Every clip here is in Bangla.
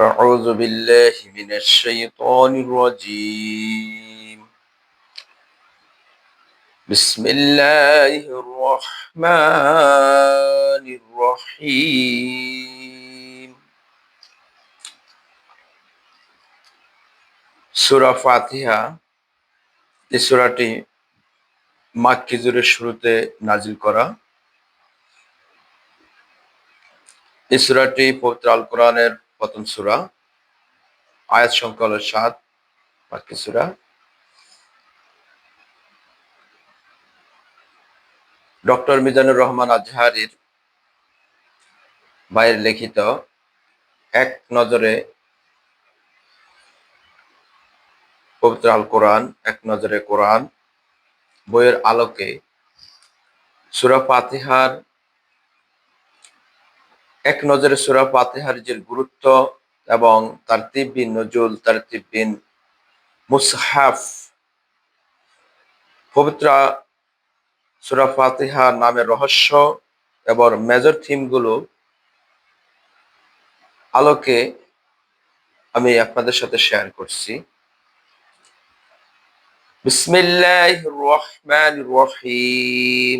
أعوذ بالله من الشيطان الرجيم بسم الله الرحمن الرحيم সুরা ফাতিহা এই সুরাটি মাক্কি জুরের শুরুতে নাজিল করা এই সুরাটি পবিত্র আল কোরআনের প্রথম সুরা, আয়াত সংখ্যা হলো সাত মাক্কি সুরা। ডক্টর মিজানুর রহমান আজহারির বাইরে লিখিত, এক নজরে পবিত্র আল কোরআন, এক নজরে কোরআন, বইয়ের আলোকে সুরা পাতিহার এক নজরে সুরা পাতিহার যে গুরুত্ব এবং তার তিব্বিন নজুল, তার তিব্বিন মুসহাফ, পবিত্র সুরা ফাতিহা নামের রহস্য এবং মেজর থিমগুলো আলোকে আমি আপনাদের সাথে শেয়ার করছি। বিসমিল্লাহ রহমান রহিম।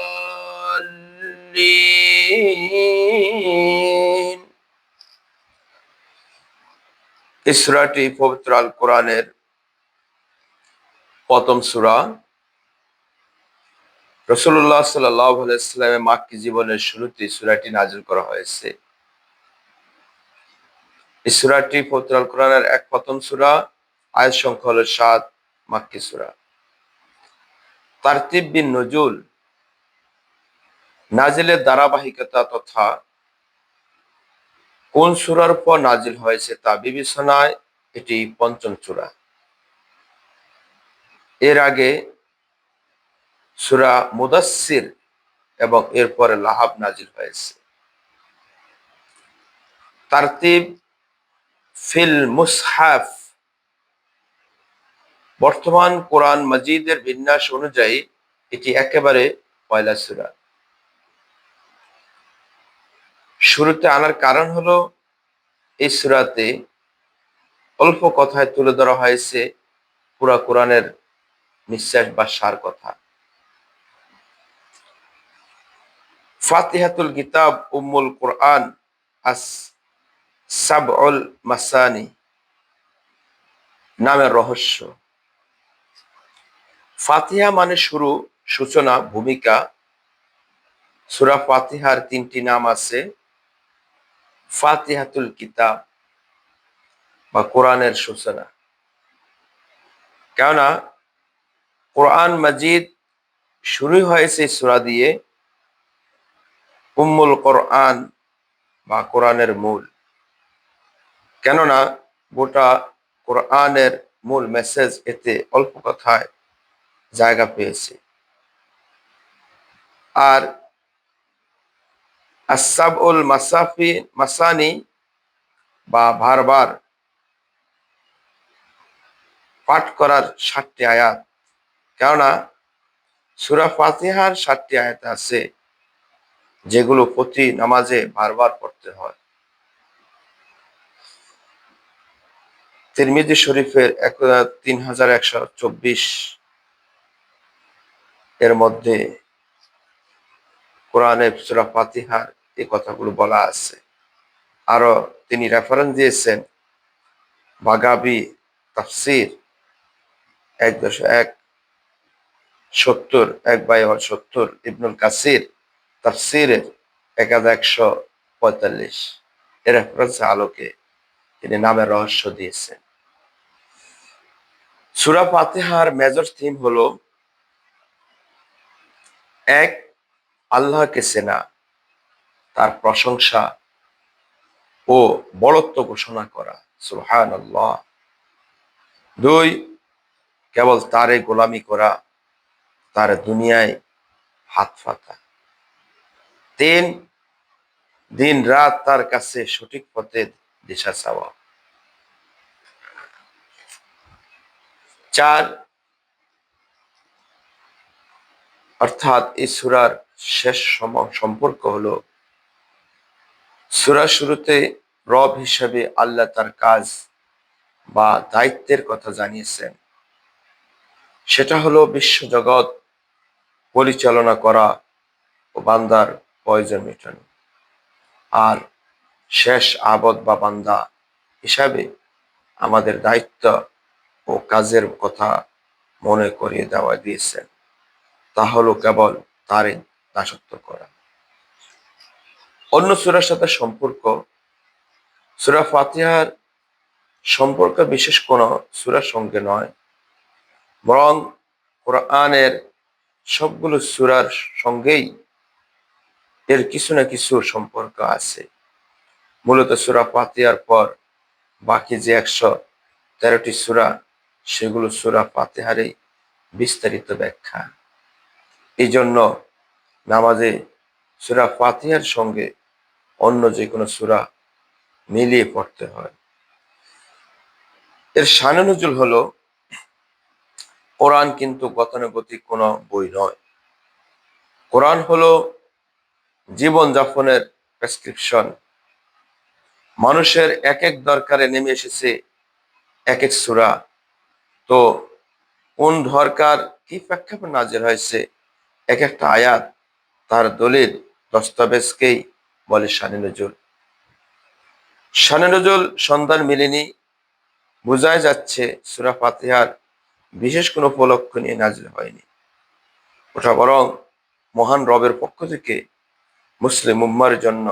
ইসরাটি পবিত্র আল কোরআনের প্রথম সুরা। রসুল্লাহ সাল্লাহ আলাইস্লামের মাক্কি জীবনের শুরুতে সুরাটি নাজিল করা হয়েছে। এই সুরাটি পবিত্র আল কোরআনের এক প্রথম সুরা আয়ের সংখ্যা হল সাত মাক্কি সুরা। তারতিব বিন নজুল নাজিলের ধারাবাহিকতা তথা কোন সুরার পর নাজিল হয়েছে তা বিবেচনায় এটি পঞ্চম চূড়া এর আগে সুরা মুদাসির এবং এরপরে লাহাব নাজিল হয়েছে। তারতিব ফিল মুসহাফ বর্তমান কোরআন মজিদের বিন্যাস অনুযায়ী এটি একেবারে পয়লা সুরা। শুরুতে আনার কারণ হলো এই সুরাতে অল্প কথায় তুলে ধরা হয়েছে পুরা কোরআনের নিঃশ্বাস বা সার কথা। ফাতিহাতুল কিতাব, উম্মুল কোরআন, আস সাবউল মাসানি নামের রহস্য। ফাতিহা মানে শুরু, সূচনা, ভূমিকা। সুরা ফাতিহার তিনটি নাম আছে। ফাতিহাতুল কিতাব বা কোরআনের সূচনা। কেননা, কোরআন মাজিদ শুরু হয়েছে সুরা দিয়ে উম্মুল কোরআন বা কোরআনের মূল। কেননা, গোটা কোরআনের মূল মেসেজ এতে অল্প কথায় জায়গা পেয়েছে। আর আসাবুল মাসাফি, মাসানি বা বারবার পাঠ করার ষাটটি আয়াত। কেননা, সুরা ফাতিহার ষাটটি আয়াত আছে, যেগুলো প্রতি নামাজে বারবার পড়তে হয়। তিরমিজি শরীফের এক তিন হাজার একশো চব্বিশ এর মধ্যে কোরআনে সুরা ফাতিহার এই কথাগুলো বলা আছে। আরও তিনি রেফারেন্স দিয়েছেন বাগাবি তাফসির এক দশ এক সত্তর, এক বাই সত্তর ইবনুল কাসির তাফসিরের হাজার একশো পঁয়তাল্লিশ। এর রেফারেন্স আলোকে তিনি নামের রহস্য দিয়েছেন। সুরা ফাতেহার মেজর থিম হলো এক, আল্লাহকে সেনা তার প্রশংসা ও বড়ত্ব ঘোষণা করা। সুহান দুই, কেবল তারে গোলামি করা, তার দুনিয়ায় হাত ফাতা তিন, দিন রাত তার কাছে সঠিক পথে দিশা চাওয়া। চার, অর্থাৎ এই সুরার শেষ সম্পর্ক হলো সুরা শুরুতে রব হিসাবে আল্লাহ তার কাজ বা দায়িত্বের কথা জানিয়েছেন। সেটা হলো বিশ্বজগৎ পরিচালনা করা ও বান্দার প্রয়োজন মেটানো। আর শেষ আবদ বা বান্দা হিসাবে আমাদের দায়িত্ব ও কাজের কথা মনে করিয়ে দেওয়া দিয়েছেন। তা হলো কেবল তারে দাসত্ব করা। অন্য সুরার সাথে সম্পর্ক, সুরা ফাতিহার সম্পর্ক বিশেষ কোনো সুরার সঙ্গে নয়, বরং কোরআনের সবগুলো সুরার সঙ্গেই এর কিছু না কিছু সম্পর্ক আছে। মূলত সুরা পাতিয়ার পর বাকি যে একশো তেরোটি সুরা, সেগুলো সুরা পাতেহারেই বিস্তারিত ব্যাখ্যা। এই জন্য নামাজে সুরা ফাতিহার সঙ্গে অন্য যে কোনো সুরা মিলিয়ে পড়তে হয়। এর সানানুজুল হলো, কোরআন কিন্তু গতানুগতিক কোনো বই নয়। কোরআন হলো জীবন যাপনের প্রেসক্রিপশন। মানুষের এক এক দরকারে নেমে এসেছে এক এক সুরা। তো কোন দরকার কি প্রেক্ষাপট নাজির হয়েছে? এক একটা আয়াত তার দলিল, দস্তাবেজকেই বলে শানি নজরুল। শানি নজরুল সন্ধান মিলেনি। বোঝাই যাচ্ছে সুরা ফাতেহার বিশেষ কোনো উপলক্ষ নিয়ে নাজিল হয়নি। ওটা বরং মহান রবের পক্ষ থেকে মুসলিম উম্মার জন্য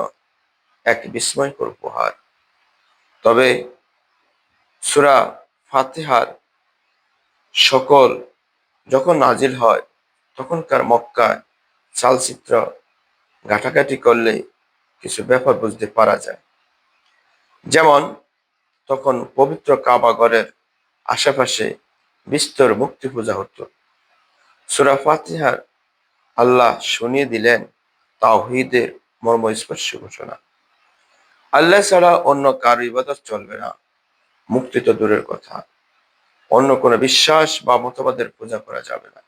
এক বিস্ময়কর উপহার। তবে সুরা ফাতেহার সকল যখন নাজিল হয়, তখনকার মক্কায় চালচিত্র ঘাটাঘাটি করলে কিছু ব্যাপার বুঝতে পারা যায়। যেমন, তখন পবিত্র কাবাগরের আশেপাশে বিস্তর মুক্তি পূজা হতো। সুরা ফাতিহার আল্লাহ শুনিয়ে দিলেন তাওহিদের মর্মস্পর্শ ঘোষণা। আল্লাহ ছাড়া অন্য কারও ইবাদত চলবে না। মুক্তি তো দূরের কথা। অন্য কোনো বিশ্বাস বা মতবাদের পূজা করা যাবে না।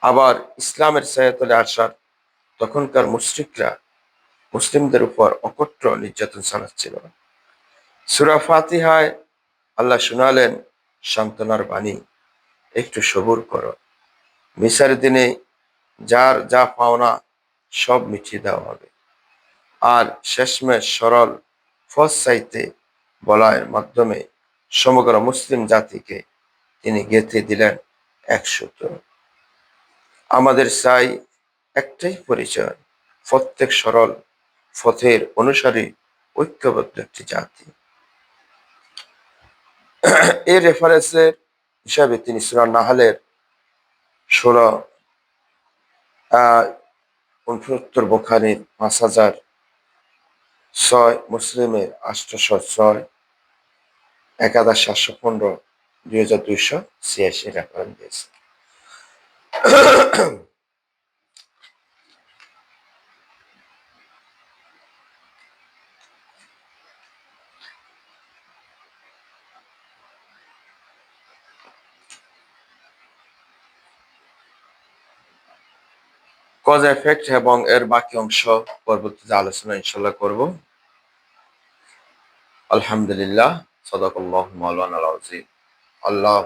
আবার ইসলামের সায়াতলে আসার তখনকার মুশ্রিকরা মুসলিমদের উপর অকট্ট নির্যাতন চালাচ্ছিল। সুরা ফাতিহায় আল্লাহ শুনালেন, সান্ত্বনার বাণী, একটু সবুর করো। মিসার দিনে যার যা পাওনা সব মিটিয়ে দেওয়া হবে। আর শেষমেশ সরল ফস চাইতে বলার মাধ্যমে সমগ্র মুসলিম জাতিকে তিনি গেঁথে দিলেন এক সূত্র। আমাদের চাই একটাই পরিচয়, প্রত্যেক সরল পথের অনুসারী ঐক্যবদ্ধ একটি জাতি। এই রেফারেন্সের হিসাবে তিনি সুরা নাহালের ষোলো উনসত্তর বোখারির পাঁচ হাজার ছয়, মুসলিমের আষ্টশো ছয় এক হাজার সাতশো পনেরো, দুই হাজার দুইশো ছিয়াশি রেফারেন্স দিয়েছে। কজ এফেক্ট এবং এর বাকি অংশ পরবর্তীতে আলোচনা ইনশাল্লাহ করব। আলহামদুলিল্লাহ সদাকল্লাহ মৌলানা আল্লাহ